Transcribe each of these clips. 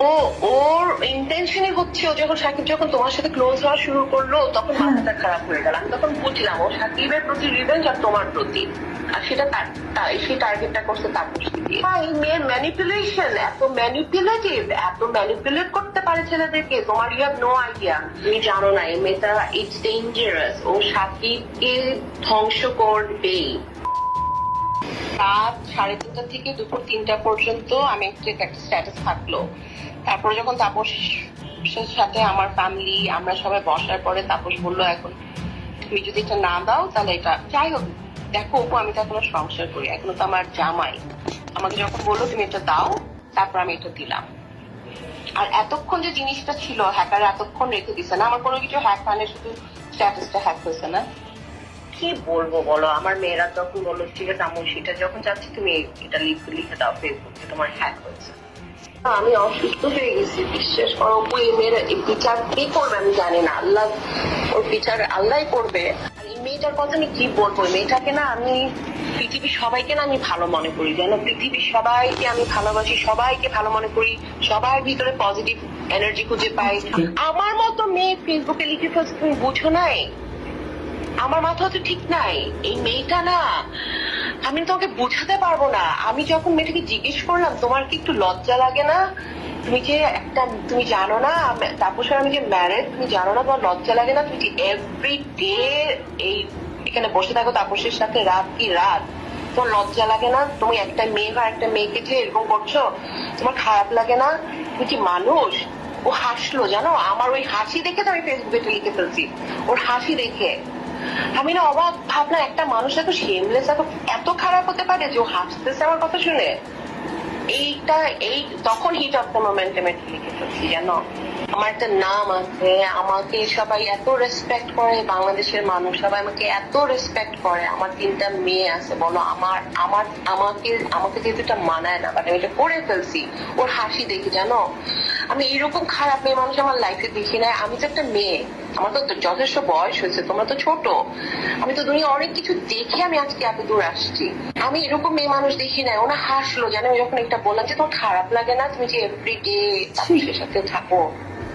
ও ওর ইন্টেনশনই হচ্ছে ও যখন সাকিব যখন তোমার সাথে ক্লোজ হওয়া শুরু করল তখন হ্যাঁ। মাথাটা খারাপ হয়ে গেল। আমি তখন বুঝলাম ও সাকিবের প্রতি রিভেঞ্জ আর তোমার প্রতি। আর সেটা তার সেই টার্গেটটা করছে তাপস দিয়ে। হ্যাঁ এই মেয়ের ম্যানিপুলেশন এত ম্যানিপুলেটিভ এত ম্যানিপুলেট করতে পারে ছেলেদেরকে তোমার ইউ হ্যাভ নো আইডিয়া তুমি জানো না এই মেয়েটা ইটস ডেঞ্জারাস ও সাকিবকে ধ্বংস করবেই। রাত সাড়ে তিনটা থেকে দুপুর তিনটা পর্যন্ত আমি একটা স্ট্যাটাস থাকল। তারপরে যখন তাপসের সাথে আমার ফ্যামিলি আমরা সবাই বসার পরে তাপস বলল, এখন তুমি যদি এটা না দাও, তাহলে এটা যাই হোক, দেখো অপু, আমি তো এখনও সংসার করি, এখনও তো আমার জামাই। আমাকে যখন বলল, তুমি এটা দাও, তারপর আমি এটা দিলাম। আর এতক্ষণ যে জিনিসটা ছিল, হ্যাকার এতক্ষণ রেখে দিছে না, আমার কোনো কিছু হ্যাক মানে শুধু স্ট্যাটাসটা হ্যাক হয়েছে না। কি বলব বলো? আমার মেয়েরা তখন বলল ঠিক আছে আমু সেটা যখন যাচ্ছে তুমি এটা লিখে লিখে দাও ফেসবুকে তোমার হ্যাক হয়েছে। আমি অসুস্থ হয়ে গেছি বিশ্বাস করো এই মেয়ের বিচার কে করবে আমি জানি না। আল্লাহ ওর বিচার আল্লাহ করবে। আর এই মেয়েটার কথা আমি কি বলব? মেয়েটাকে না আমি পৃথিবীর সবাইকে না আমি ভালো মনে করি যেন পৃথিবীর সবাইকে আমি ভালোবাসি সবাইকে ভালো মনে করি সবার ভিতরে পজিটিভ এনার্জি খুঁজে পাই। আমার মতো মেয়ে ফেসবুকে লিখে ফেলছে তুমি বুঝো নাই? আমার মাথা তো ঠিক নাই। এই মেয়েটা না, আমি তোমাকে বোঝাতে পারব না। আমি যখন মেয়েটাকে জিজ্ঞেস করলাম, তোমার কি একটু লজ্জা লাগে না? তুমি যে একটা, তুমি জানো না, আমি- তাপস আর আমি যে ম্যারেড তুমি জানো না, তোমার লজ্জা লাগে না? তুমি যে এভরি ডে এই, এখানে বসে থাকো তাপসের সাথে রাত কি রাত? তোমার লজ্জা লাগে না? তুমি একটা মেয়ে বা একটা মেয়েকে যে এরকম করছ, তোমার খারাপ লাগে না? তুমি কি মানুষ? ও হাসলো, জানো? আমার ওই হাসি দেখে তো আমি ফেসবুকে লিখে ফেলছি। ওর হাসি দেখে। আমি না অবাক ভাবলাম একটা মানুষ এত শেমলেস এত এত খারাপ হতে পারে যে ও হাসতেছে আমার কথা শুনে? এইটা, এই, তখন হিট অফ দ্য মোমেন্ট আমি এটা লিখে ফেলছি জানো? আমার একটা নাম আছে, আমাকে সবাই এত রেসপেক্ট করে, বাংলাদেশের মানুষ সবাই আমাকে এত রেসপেক্ট করে। আমার তিনটা মেয়ে আছে, বলো, আমার আমার, আমাকে আমাকে যেহেতু এটা মানায় না বাট আমি এটা করে ফেলছি, ওর হাসি দেখি, জানো? আমি এরকম খারাপ মেয়ে মানুষ আমার লাইফে দেখি না আমি তো একটা মেয়ে। আমার তো যথেষ্ট বয়স হয়েছে, তোমরা তো ছোট। আমি তো দুনিয়া অনেক কিছু দেখে আমি আজকে এত দূর আসছি। আমি এরকম মেয়ে মানুষ দেখি না ওনা হাসলো জানো যখন একটা বললাম যে, তোমার খারাপ লাগে না? তুমি যে এভরি ডে সাথে থাকো,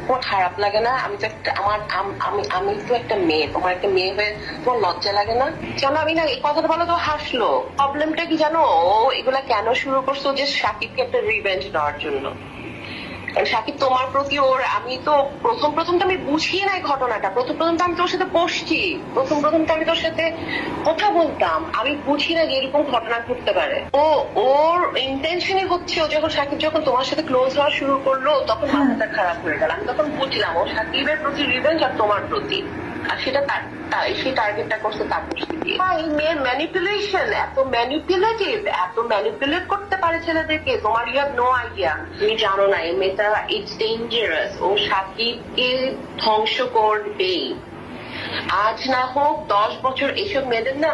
তোমার খারাপ লাগে না? আমি তো একটা, আমার, আমি আমি তো একটা মেয়ে। তোমার একটা মেয়ে হয়ে তোমার লজ্জা লাগে না? জানো, আমি না, এই কথাটা বলে তো, হাসলো। প্রবলেমটা কি জানো? ও এগুলা কেন শুরু করছ? যে সাকিবকে একটা রিভেঞ্জ নেওয়ার জন্য। সাকিব তোমার প্রতি ওর আমি তো প্রথম প্রথম তো আমি বুঝিয়ে নাই ঘটনাটা। প্রথম প্রথম তো আমি তোর সাথে বসছি। প্রথম প্রথম তো আমি তোর সাথে কথা বলতাম। আমি বুঝি না যে এরকম ঘটনা ঘটতে পারে। ও ওর ইন্টেনশনই হচ্ছে ও যখন সাকিব যখন তোমার সাথে ক্লোজ হওয়া শুরু করল তখন হ্যাঁ। মাথাটা খারাপ হয়ে গেল। আমি তখন বুঝলাম ও সাকিবের প্রতি রিভেঞ্জ আর তোমার প্রতি। আর সেটা তার সেই টার্গেটটা করছে তাপস দিয়ে। এই মেয়ের ম্যানিপুলেশন এত ম্যানিপুলেটিভ এত ম্যানিপুলেট করতে পারে ছেলেদেরকে তোমার ইউ হ্যাভ নো আইডিয়া তুমি জানো না এই মেয়েটা ইটস ডেঞ্জারাস ও সাকিবকে ধ্বংস করবেই। আজ না হোক দশ বছর এইসব মেয়েদের না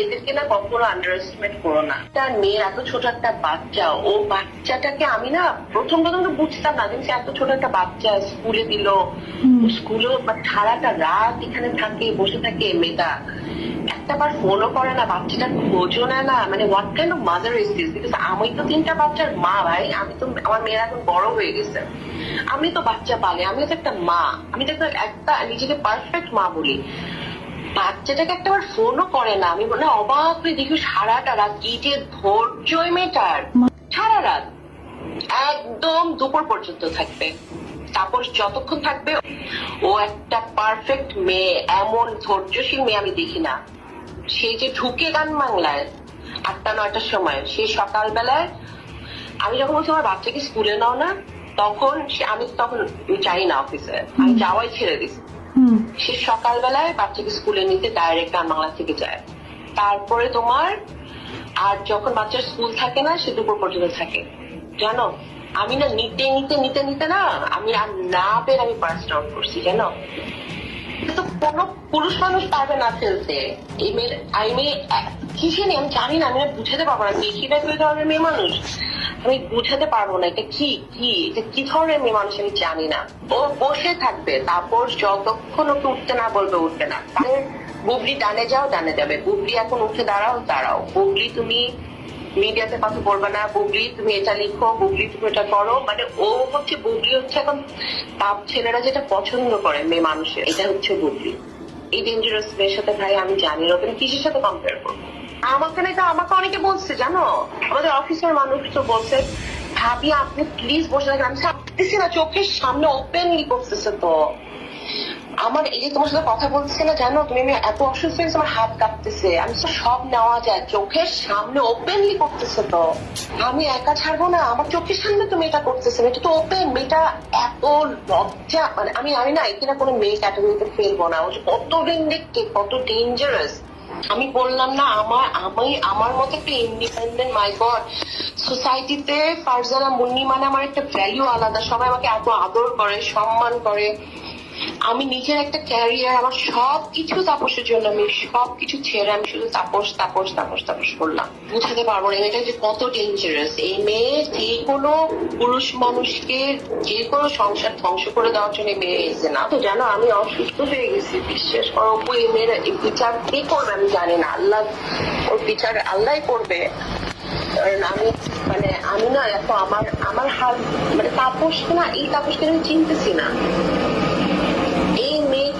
এদেরকে না কখনো আন্ডার এস্টিমেট করো না। তার মেয়ের এত ছোট একটা বাচ্চা ও বাচ্চাটাকে আমি না প্রথম প্রথম তো বুঝতাম না কিন্তু এত ছোট একটা বাচ্চা স্কুলে দিল। স্কুলে সারাটা রাত এখানে থাকে বসে থাকে মেয়েটা। একটা বার ফোনও করে না, বাচ্চাটার খোঁজও নেয় না। মানে what kind of mother is this because আমি তো তিনটা বাচ্চার মা, ভাই। আমি তো, আমার মেয়েরা এখন বড় হয়ে গেছে। আমি তো বাচ্চা পালে, আমি তো একটা মা। আমি তো একটা নিজেকে পারফেক্ট মা বলি। বাচ্চাটাকে একটা বার ফোনও করে না। আমি মানে অবাক হয়ে দেখি সারাটা রাত কি যে ধৈর্য ওই মেয়েটার সারা রাত। একদম দুপুর পর্যন্ত থাকবে। তারপর যতক্ষণ থাকবে, ও একটা পারফেক্ট মেয়ে। এমন ধৈর্যশীল মেয়ে আমি দেখি না। সে যে ঢুকে গান বাংলায় আটটা নয়টার সময় সে সকালবেলায় আমি যখন বলছি আমার বাচ্চাকে স্কুলে নাও না? তখন সে আমি তখন যাই না অফিসে। আমি যাওয়াই ছেড়ে দিছি। সে সকালবেলায় বাচ্চাকে স্কুলে নিতে ডাইরেক্ট গান বাংলা থেকে যায়। তারপরে তোমার আর যখন বাচ্চার স্কুল থাকে না সে দুপুর পর্যন্ত থাকে। জানো? আমি না নিতে নিতে নিতে নিতে না আমি আর না পেরে আমি পার্স আউট করছি জানো? পুরুষ মানুষ পারবে না ফেলতে। এই মেয়ের আমি মেয়ে আমি জানি না, আমি বুঝাতে পারব না। ধরনের মেয়ে মানুষ। আমি বুঝাতে পারব না, এটা কি কি, এটা কি ধরনের মেয়ে মানুষ আমি জানি না। ও বসে থাকবে, তারপর যতক্ষণ ওকে উঠতে না বলবে, উঠবে না। বুবলি ডানে যাও, ডানে যাবে। বুবলি এখন উঠে দাঁড়াও দাঁড়াও। বুবলি, তুমি মিডিয়াতে কথা বলবে না, বুবলি তুমি এটা লিখো, বুবলি তুমি এটা করো মানে ও হচ্ছে, বুবলি হচ্ছে এখন তাপ ছেলেরা যেটা পছন্দ করে মেয়ে মানুষের, এটা হচ্ছে বুবলি। এই ডেঞ্জারাস মেয়ের সাথে ভাই আমি জানি না ওখানে কিসের সাথে কম্পেয়ার করব? আমাকে না এটা, আমাকে অনেকে বলছে, জানো? আমাদের অফিসের মানুষ তো বলছে, ভাবি, আপনি প্লিজ বসে থাকেন। আমি থাকতেছি না, চোখের সামনে ওপেনলি করতেছে তো। আমার এই যে তোমার সাথে কথা বলছি না, জানো, তুমি আমি এত অসুস্থ হয়েছে আমার হাত কাঁপতেছে। আমি তো সব নেওয়া যায়, চোখের সামনে ওপেনলি করতেছে তো। আমি একা ছাড়বো না, আমার চোখের সামনে তুমি এটা করতেছে, এটা তো ওপেন মেয়েটা এত লজ্জা মানে আমি আমি না এখানে কোনো মেয়ে ক্যাটাগরিতে ফেলব না। কত ভিন্ডিকটিভ কত ডেঞ্জারাস আমি বললাম না, আমার, আমি, আমার মতো একটা ইন্ডিপেন্ডেন্ট মাই গড সোসাইটিতে ফারজানা মুন্নি মানে আমার একটা ভ্যালু আলাদা। সবাই আমাকে এত আদর করে, সম্মান করে। আমি নিজের একটা ক্যারিয়ার আমার সব কিছু তাপসের জন্য, আমি সব কিছু ছেড়ে আমি শুধু তাপস তাপস তাপস তাপস করলাম। বুঝাতে পারব না, এটা যে কত ডেঞ্জারাস এই মেয়ে যে কোনো পুরুষ মানুষকে যে কোনো সংসার ধ্বংস করে দেওয়ার জন্য মেয়ে এসে না তো জানো, আমি অসুস্থ হয়ে গেছি, বিশ্বাস করো এই মেয়ের বিচার কে করবে আমি জানি না। আল্লাহ, ওর বিচার আল্লাহ করবে। কারণ আমি মানে আমি না এত আমার আমার হাল মানে তাপস না, এই তাপসকে আমি চিনতেছি না।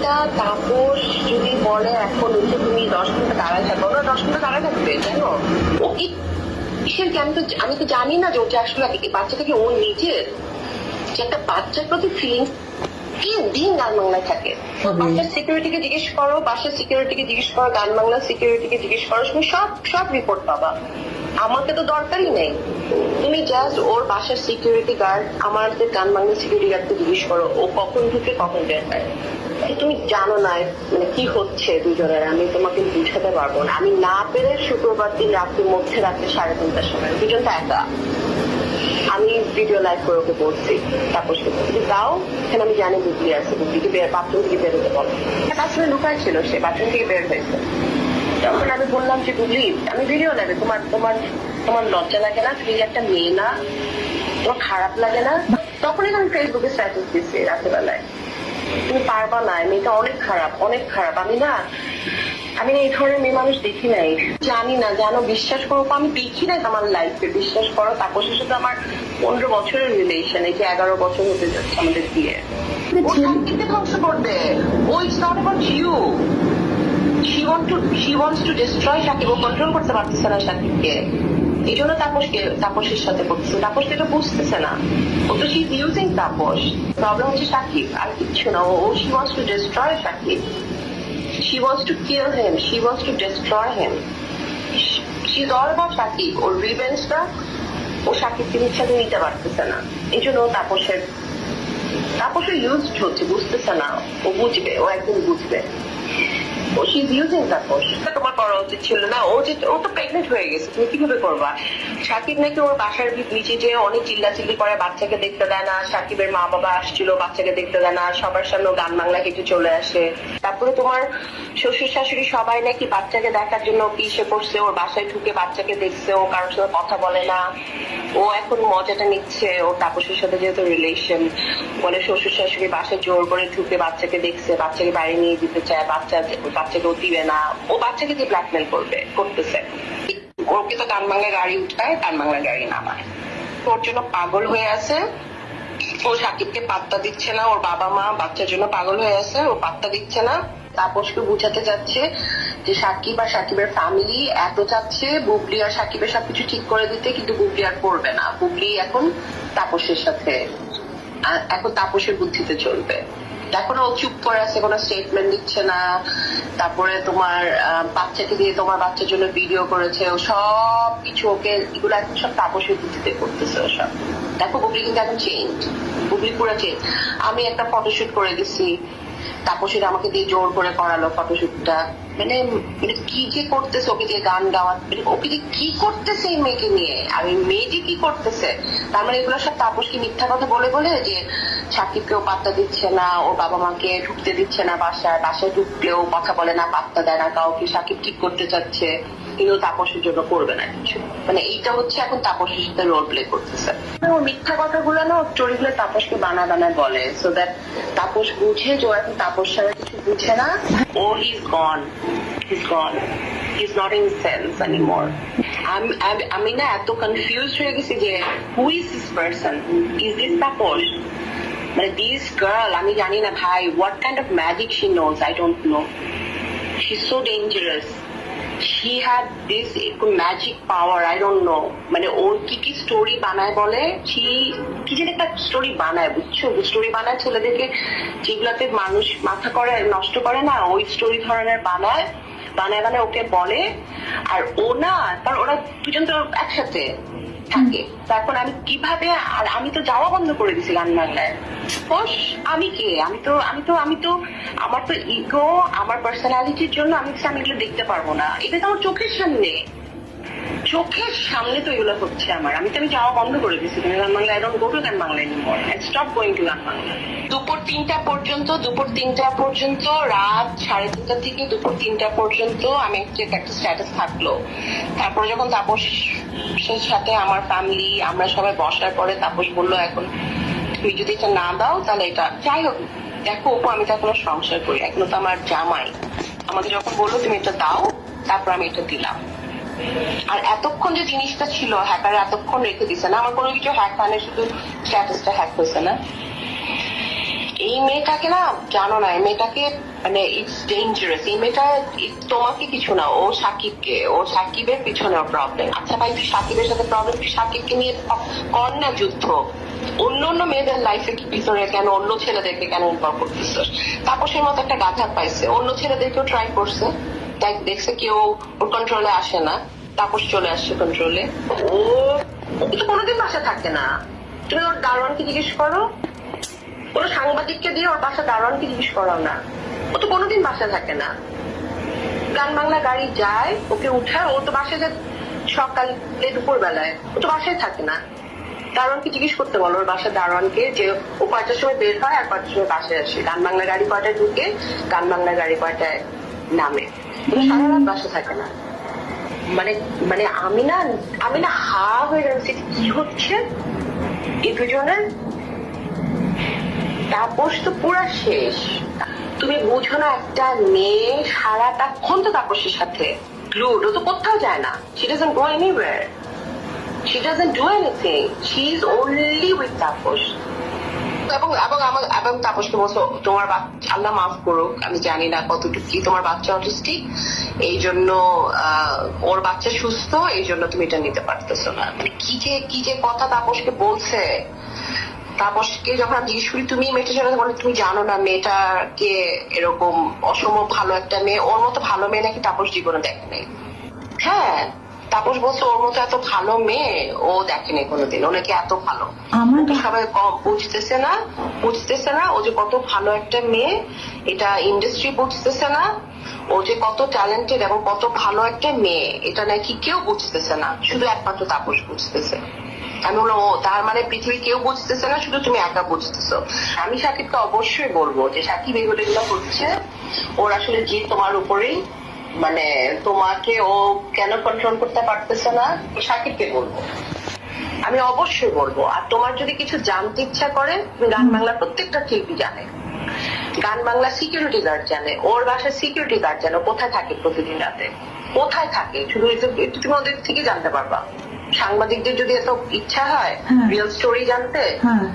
এই তাপস যদি বলে এখন উঠে তুমি দশ মিনিট দাঁড়ায় থাকো। না দশ মিনিট দাঁড়ায় থাকবে জানো কি কিসের কি? আমি তো আমি তো জানি না যে ওটা আসলে বাচ্চাটাকে ও নিজের যে একটা বাচ্চার প্রতি ফিলিংস কি দিন গান বাংলায় থাকে বাসার সিকিউরিটিকে জিজ্ঞেস করো বাসার সিকিউরিটিকে জিজ্ঞেস করো গান বাংলা সিকিউরিটিকে জিজ্ঞেস করো তুমি সব সব রিপোর্ট পাবা। আমাকে তো দরকারই নেই। তুমি জাস্ট ওর বাসার সিকিউরিটি গার্ড আমাদের গান বাংলা সিকিউরিটি গার্ডকে জিজ্ঞেস করো ও কখন ঢুকে কখন বের হয়? তুমি জানো না মানে কি হচ্ছে দুজনের? আমি তোমাকে বুঝাতে পারব না। আমি না পেরে শুক্রবার দিন রাত্রির মধ্যে রাত্রে সাড়ে তিনটার সময় দুজন তো একা। আমি ভিডিও লাইভ করে ওকে বলছি, তারপর সে তুমি দাও এখানে আমি জানি বুবলি আছে বুবলিকে বের বাথরুম থেকে বের হতে বলো। বাথরুমে লুকায় ছিল, সে বাথরুম থেকে বের হয়েছে। তখন আমি বললাম যে বুবলি আমি ভিডিও নেবে তোমার তোমার তোমার লজ্জা লাগে না? তুমি একটা মেয়ে না? তোমার খারাপ লাগে না? তখনই আমি ফেসবুকে স্ট্যাটাস দিচ্ছি রাত্রেবেলায়। তুমি পারবা না মেয়েটা অনেক খারাপ অনেক খারাপ। আমি না আমি এই ধরনের মেয়ে মানুষ দেখি নাই। জানি না জানো বিশ্বাস করো আমি দেখি নাই আমার লাইফে বিশ্বাস করো তাপসের সাথে আমার পনেরো বছরের রিলেশন এই যে এগারো বছর হতে যাচ্ছে আমাদের বিয়ে। ধ্বংস করবে। ও it's not about you she want to she wants to destroy Shakib ও কন্ট্রোল করতে পারতেছে না সাকিবকে। এই জন্য তাপসকে, তাপসের সাথে করতেছে। তাপস এটা বুঝতেছে না। ও তো শি ইউজিং তাপস। প্রবলেম হচ্ছে সাকিব, আর কিচ্ছু না। ও she wants to destroy Shakib. She wants to kill him. She wants to destroy him. She- She's all about Shakib. ওর রিভেঞ্জটা ও শাকিবকে ইচ্ছাতে নিতে পারতেছে না। এই জন্য তাপসের তাপসের ইউজ হচ্ছে, বুঝতেছে না। ও বুঝবে, ও একদিন বুঝবে। ও শিজ ইউজিং তাপস তোমার করা উচিত ছিল না। ও যে ও তো প্রেগনেন্ট হয়ে গেছে। তুমি কীভাবে করবা? সাকিব নাকি ওর বাসার নিচে যে অনেক চিল্লাচিল্লি করে, বাচ্চাকে দেখতে দেয় না। সাকিবের মা বাবা আসছিল, বাচ্চাকে দেখতে দেয় না। সবার সামনে গান বাংলা কেটে চলে আসে। তারপরে তোমার শ্বশুর শাশুড়ি সবাই নাকি বাচ্চাকে দেখার জন্য পিসে করছে ওর বাসায় ঢুকে বাচ্চাকে দেখছে। ও কারোর সাথে কথা বলে না। ও এখন মজাটা নিচ্ছে। ও তাপসের সাথে যেহেতু রিলেশন বলে শ্বশুর শাশুড়ি বাসায় জোর করে ঢুকে বাচ্চাকে দেখছে। বাচ্চাকে বাড়ি নিয়ে দিতে চায়। বাচ্চা বাচ্চাকে ও দিবে না। ও বাচ্চাকে দিয়ে ব্ল্যাকমেল করবে, করতেছে। ওকে তো গান বাংলা গাড়ি উঠায় গান বাংলা গাড়ি নামায়। ওর জন্য পাগল হয়ে আছে। ও সাকিবকে পাত্তা দিচ্ছে না, ওর বাবা মা বাচ্চার জন্য পাগল হয়ে আছে, ও পাত্তা দিচ্ছে না। তাপসকে বুঝাতে যাচ্ছে যে সাকিব আর সাকিবের ফ্যামিলি এত চাচ্ছে, বুবলি আর সাকিবের সবকিছু ঠিক করে দিতে, কিন্তু বুবলি আর করবে না। বুবলি এখন তাপসের সাথে এখন তাপসের বুদ্ধিতে চলবে। এখন চুপ করে আছে, কোনো স্টেটমেন্ট দিচ্ছে না। তারপরে তোমার বাচ্চাকে দিয়ে তোমার বাচ্চার জন্য ভিডিও করেছে, ও সব কিছু ওকে এগুলো এখন সব তাপসের বুদ্ধিতে করতেছে ও সব। দেখো বুবলি কিন্তু এখন চেঞ্জ বুবলি পুরো চেঞ্জ আমি একটা ফটোশুট করে দিছি। তাপসের আমাকে দিয়ে জোর করে করালো ফটোশুটটা মানে মানে কি যে করতেছে ওকে দিয়ে গান গাওয়া মানে ওকে যে কি করতেছে এই মেয়েকে নিয়ে? আর এই মেয়েটি কি করতেছে? তার মানে এগুলো সব তাপসকে মিথ্যা কথা বলে বলে যে সাকিবকেও পাত্তা দিচ্ছে না, ওর বাবা মাকে ঢুকতে দিচ্ছে না বাসায় বাসায় ঢুকলেও কথা বলে না, পাত্তা দেয় না কাউকে, সাকিব ঠিক করতে চাচ্ছে। কিন্তু তাপসের জন্য করবে না কিছু। মানে এইটা হচ্ছে এখন তাপসের সাথে রোল প্লে করতেছে। ও মিথ্যা কথাগুলো না স্টোরিগুলো তাপসকে বানা বানায় বলে। সো দ্যাট তাপস বুঝে, যে ও এখন তাপস ছাড়া কিছু বুঝে না। ও is gone is gone is not in sense anymore আমি না এত কনফিউজ হয়ে গেছি যে who is this person is this Tapas? মানে দিস গার্ল আমি জানি না ভাই what kind of magic she knows I don't know she so dangerous she had this magic power I don't know মানে ওর কি কি স্টোরি বানায় বলে? she কি যেন একটা স্টোরি বানায়, বুঝছ? স্টোরি বানায় ছেলেদেরকে যেগুলাতে মানুষ মাথা করে, নষ্ট করে না, ওই স্টোরি ধরনের বানায়। বানায় বানায় ওকে বলে। আর ও না, তার ওরা দুজন তো একসাথে। থাকে। তারপর আমি কীভাবে আর আমি তো যাওয়া বন্ধ করে গান বাংলায় আমি কে? আমি তো আমি তো আমি তো আমার তো ইগো আমার পার্সোনালিটির জন্য আমি আমি এগুলো দেখতে পারব না। এটা তো আমার চোখের সামনে। চোখের সামনে তো এগুলো হচ্ছে আমার। আমি তো আমি যাওয়া বন্ধ করে তুমি Gaan Bangla I don't go to Gaan Bangla anymore I stop going to Gaan Bangla দুপুর তিনটা পর্যন্ত, দুপুর তিনটা পর্যন্ত, রাত সাড়ে তিনটা থেকে দুপুর তিনটা পর্যন্ত আমি একটা স্ট্যাটাস থাকল। তারপরে যখন তাপসের সাথে আমার ফ্যামিলি আমরা সবাই বসার পরে তাপস বলল, এখন তুমি যদি এটা না দাও, তাহলে এটা যাই হোক। দেখো অপু, আমি তো এখনও সংসার করি এখনও তো আমার জামাই। আমাকে যখন বলল, তুমি এটা দাও, তারপর আমি এটা দিলাম। আর এতক্ষণ যে জিনিসটা ছিল হ্যাকার এতক্ষণ রেখে দিছে না, আমার কোনো কিছু হ্যাক হয় না, শুধু স্ট্যাটাসটা হ্যাক হয়েছে না। এই মেয়েটাকে না, জানো না, এই মেয়েটাকে মানে ইটস ডেঞ্জারাস এই মেয়েটা তোমাকে কিছু না, ও সাকিবকে, ও সাকিবের পিছনে প্রবলেম আচ্ছা ভাই, তুই সাকিবের সাথে প্রবলেম তুই সাকিবকে নিয়ে কর না যুদ্ধ। অন্য অন্য মেয়েদের লাইফে কি পিছনে কেন অন্য ছেলেদেরকে কেন ইনভলভ করতেছিস? তাপসের মতো একটা গাধা পাইছে। অন্য ছেলেদেরকেও ট্রাই করছে। তাই দেখছে কেউ ওর কন্ট্রোলে আসে না। তাপস চলে আসছে কন্ট্রোলে ও ও তো কোনোদিন বাসা থাকে না। তুমি ওর দারোয়ানকে জিজ্ঞেস করো। কোনো সাংবাদিককে দিয়ে ওর বাসা দারোয়ানকে জিজ্ঞেস করাও না। ও তো কোনোদিন বাসা থাকে না। গান বাংলা গাড়ি যায়, ওকে উঠায়, ও তো বাসায় যায় সকালে দুপুর বেলায় ও তো বাসায় থাকে না। দারোয়ানকে জিজ্ঞেস করতে বলো ওর বাসা দারোয়ানকে যে ও কয়টার সময় বের হয় আর কয়টার সময় বাসায় আসে। গান বাংলা গাড়ি কয়টায় ঢুকে, গান বাংলা গাড়ি কয়টায় নামে। সারা রাত বাসা থাকে না। মানে মানে আমি না আমি না হা হয়ে যাচ্ছি কি হচ্ছে? এই দুজনের? তাপস তো পুরা শেষ। তুমি বুঝো না, একটা মেয়ে সারাটাক্ষণ তো তাপসের সাথে। গ্লুড ও তো কোথাও যায় না। She doesn't go anywhere she doesn't do anything she is only with Tapas এবং এবং আমার, এবং তাপসকে বলছো, তোমার আল্লাহ মাফ করুক, আমি জানি না কতটুকু কি তোমার বাচ্চা অটিস্টিক এই জন্য ওর বাচ্চা সুস্থ, এই জন্য তুমি এটা নিতে পারতেছো না। কি যে কি যে কথা তাপসকে বলছে তাপসকে যখন জিজ্ঞেস করি তুমি মেয়েটার সাথে বলে? তুমি জানো না মেয়েটাকে এরকম অসম ভালো একটা মেয়ে। ওর মতো ভালো মেয়ে নাকি তাপস জীবনে দেখে নেই? হ্যাঁ তাপস বলছে ওর মতো এত ভালো মেয়ে ও দেখেনি কোনোদিন। ও নাকি এত ভালো। সবাই কম বুঝতেছে না বুঝতেছে না ও যে কত ভালো একটা মেয়ে। এটা ইন্ডাস্ট্রি বুঝতেছে না। ও যে কত ট্যালেন্টেড এবং কত ভালো একটা মেয়ে। এটা নাকি কেউ বুঝতেছে না। শুধু একমাত্র তাপস বুঝতেছে। আমি বললাম ও তার মানে পৃথিবী কেউ বুঝতেছে না, শুধু তুমি একা বুঝতেছো। আমি সাকিবকে অবশ্যই বলব যে সাকিব এগুলো এগুলো করছে। ওর আসলে যে তোমার উপরেই। মানে তোমাকে ও কেন কন্ট্রোল করতে পারতেছে না সাকিবকে বলব। আমি অবশ্যই বলব। আর তোমার যদি কিছু জানতে ইচ্ছা করে, তুমি গান বাংলা প্রত্যেকটা শিল্পী জানে। গান বাংলা সিকিউরিটি গার্ড জানে। ওর বাসায় সিকিউরিটি গার্ড জানে। কোথায় থাকে প্রতিদিন রাতে? কোথায় থাকে? শুধু তুমি ওদের থেকে জানতে পারবা। সাংবাদিকদের যদি এত ইচ্ছা হয় হ্যাঁ। রিয়েল স্টোরি জানতে হ্যাঁ।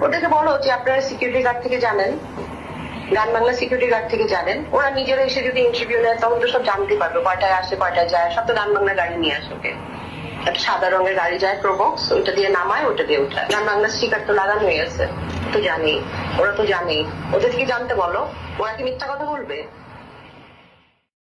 ওদেরকে বলো যে আপনারা সিকিউরিটি গার্ড থেকে জানেন গান বাংলা সিকিউরিটি গার্ড থেকে জানেন। ওরা নিজেরা এসে যদি ইন্টারভিউ নেয় তখন তো সব জানতে পারবে কয়টায় আসে কয়টায় যায়। সব তো গান বাংলা গাড়ি নিয়ে আসে ওকে। একটা সাদা রঙের গাড়ি যায় প্রবক্স ওইটা দিয়ে নামায় ওটা দিয়ে উঠায়। গান বাংলা স্টিকার তো লাগানো হয়ে গেছে। তো জানি ওরা তো জানে ওদের থেকে জানতে বলো ওরা কি মিথ্যা কথা বলবে?